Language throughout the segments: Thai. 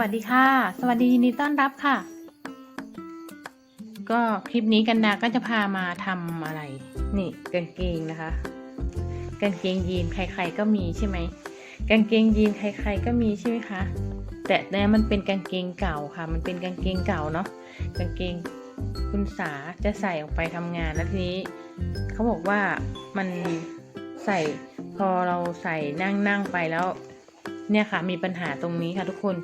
วัสดีค่ะ สวัสดียินดีต้อนรับค่ะ ก็คลิปนี้กันดาก็จะพามาทำอะไร นี่กางเกงนะคะกางเกงยีนใครๆก็มีใช่ไหมกางเกงยีนใครๆก็มีใช่ไหมคะแต่เนี่ยมันเป็นกางเกงเก่าค่ะ มันเป็นกางเกงเก่าเนาะกางเกงคุณสาจะใส่ออกไปทำงานแล้วทีนี้เขาบอกว่ามันใส่พอเราใส่นั่งนั่งไปแล้ว เนี่ยค่ะ มีปัญหาตรงนี้ค่ะทุกคน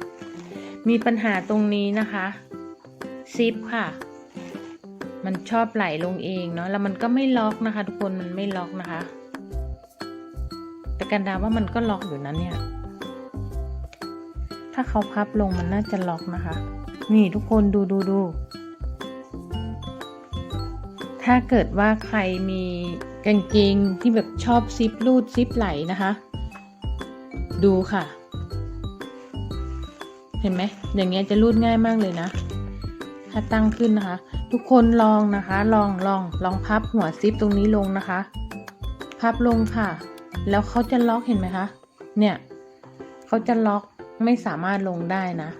มีปัญหาตรงนี้นะคะซิปค่ะ มันชอบไหลลงเองเนาะแล้วมันก็ไม่ล็อกนะคะ ทุกคนมันไม่ล็อกนะคะ แต่กันดาว่ามันก็ล็อกอยู่นะเนี่ย ถ้าเขาพับลงมันน่าจะล็อกนะคะ นี่ทุกคนดูดูดูถ้าเกิดว่าใครมีกางเกงที่แบบชอบซิปรูดซิปไหลนะคะ ดูค่ะ เห็นไหมอย่างเงี้ยจะรูดง่ายมากเลยนะ ถ้าตั้งขึ้นนะคะ ทุกคนลองนะคะ ลองลองลองพับหัวซิปตรงนี้ลงนะคะ พับลงค่ะ แล้วเขาจะล็อกเห็นไหมคะ เนี่ยเขาจะล็อกไม่สามารถลงได้นะ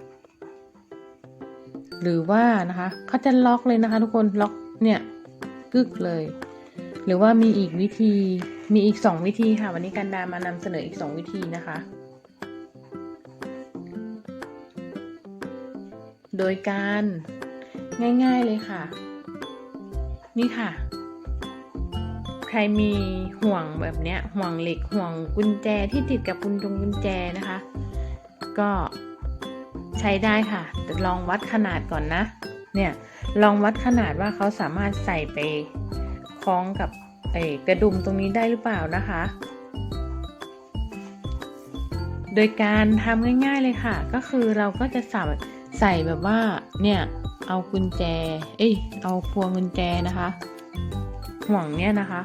หรือว่านะคะเขาจะล็อกเลยนะคะ ทุกคนล็อกเนี่ยกึกเลย หรือว่ามีอีกวิธีมีอีกสองวิธีค่ะ วันนี้กันดามานำเสนออีกสองวิธีนะคะ โดยการง่ายๆเลยค่ะ นี่ค่ะ ใครมีห่วงแบบเนี้ยห่วงเหล็กห่วงกุญแจที่ติดกับกุญจงกุญแจนะคะ ก็ใช้ได้ค่ะ แต่ลองวัดขนาดก่อนนะ เนี่ยลองวัดขนาดว่าเขาสามารถใส่ไปคล้องกับไอกระดุมตรงนี้ได้หรือเปล่านะคะ โดยการทำง่ายๆเลยค่ะ ก็คือเราก็จะใส่ ใส่แบบว่าเนี่ยเอากุญแจ เอ้ยเอาพวงกุญแจนะคะ ห่วงเนี่ยนะคะ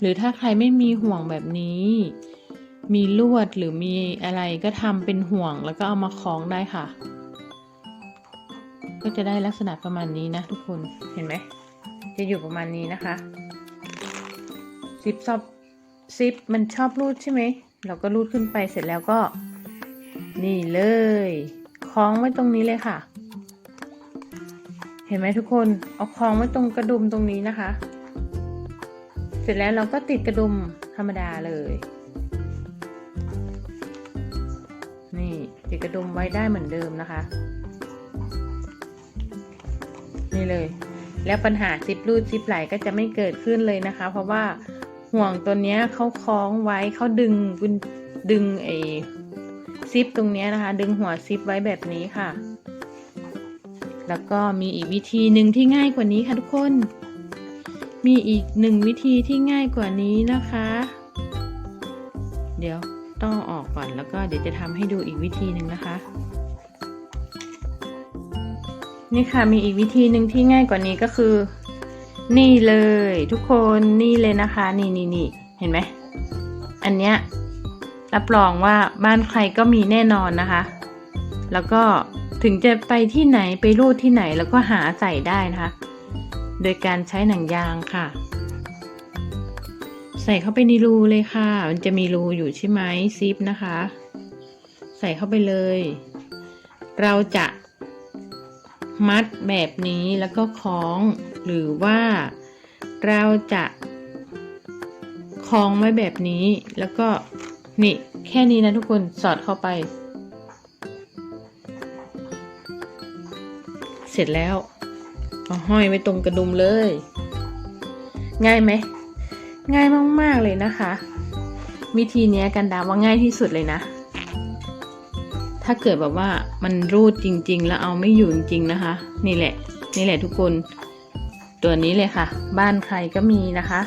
หรือถ้าใครไม่มีห่วงแบบนี้ มีลวดหรือมีอะไรก็ทำเป็นห่วงแล้วก็เอามาคล้องได้ค่ะ ก็จะได้ลักษณะประมาณนี้นะทุกคนเห็นไหมจะอยู่ประมาณนี้นะคะซิปซอบซิปมันชอบรูดใช่ไหมเราก็รูดขึ้นไปเสร็จแล้วก็ นี่เลย คล้องไว้ตรงนี้เลยค่ะ เห็นไหมทุกคนเอาคล้องไว้ตรงกระดุมตรงนี้นะคะ เสร็จแล้วเราก็ติดกระดุมธรรมดาเลย นี่ติดกระดุมไว้ได้เหมือนเดิมนะคะ นี่เลย แล้วปัญหาซิปรูดซิปไหลก็จะไม่เกิดขึ้นเลยนะคะ เพราะว่าห่วงตัวเนี้ยเขาคล้องไว้เขาดึงดึงไอ ซิปตรงนี้นะคะ ดึงหัวซิปไว้แบบนี้ค่ะ แล้วก็มีอีกวิธีหนึ่งที่ง่ายกว่านี้ค่ะทุกคน มีอีกหนึ่งวิธีที่ง่ายกว่านี้นะคะ เดี๋ยวต้องออกก่อนแล้วก็เดี๋ยวจะทำให้ดูอีกวิธีหนึ่งนะคะ นี่ค่ะมีอีกวิธีหนึ่งที่ง่ายกว่านี้ก็คือ นี่เลยทุกคนนี่เลยนะคะ นี่นี่นี่เห็นไหมอันเนี้ย รับรองว่าบ้านใครก็มีแน่นอนนะคะ แล้วก็ถึงจะไปที่ไหนไปรูดที่ไหนแล้วก็หาใส่ได้นะคะ โดยการใช้หนังยางค่ะ ใส่เข้าไปในรูเลยค่ะ มันจะมีรูอยู่ใช่ไหมซิปนะคะ ใส่เข้าไปเลย เราจะมัดแบบนี้แล้วก็คล้อง หรือว่าเราจะคล้องไว้แบบนี้แล้วก็ นี่แค่นี้นะทุกคนสอดเข้าไป เสร็จแล้วเอาห้อยไว้ตรงกระดุมเลย ง่ายไหม ง่ายมาก ๆ เลยนะคะ วิธีนี้กันดาว่าง่ายที่สุดเลยนะ ถ้าเกิดแบบว่ามันรูดจริง ๆ แล้วเอาไม่อยู่จริง ๆ นะคะ นี่แหละ นี่แหละทุกคน ตัวนี้เลยค่ะ บ้านใครก็มีนะคะ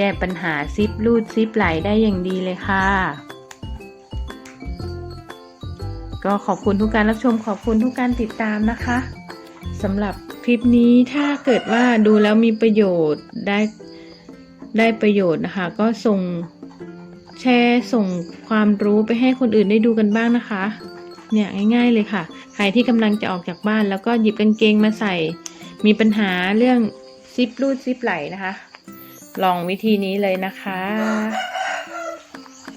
แก้ปัญหาซิปรูดซิปไหลได้อย่างดีเลยค่ะ ก็ขอบคุณทุกการรับชมขอบคุณทุกการติดตามนะคะสำหรับคลิปนี้ถ้าเกิดว่าดูแล้วมีประโยชน์ได้ได้ประโยชน์นะคะ ก็ส่งแชร์ส่งความรู้ไปให้คนอื่นได้ดูกันบ้างนะคะ เนี่ยง่ายๆเลยค่ะ ใครที่กำลังจะออกจากบ้านแล้วก็หยิบกางเกงมาใส่ มีปัญหาเรื่องซิปรูดซิปไหลนะคะ ลองวิธีนี้เลยนะคะ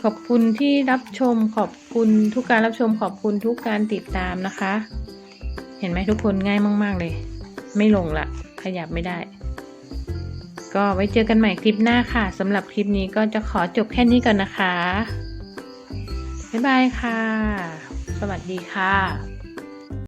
ขอบคุณที่รับชมขอบคุณทุกการรับชมขอบคุณทุกการติดตามนะคะ เห็นไหมทุกคนง่ายมาก ๆ เลย ไม่ลงละขยับไม่ได้ ก็ไว้เจอกันใหม่คลิปหน้าค่ะสำหรับคลิปนี้ก็จะขอจบแค่นี้ก่อนนะคะบ๊ายบายค่ะ สวัสดีค่ะ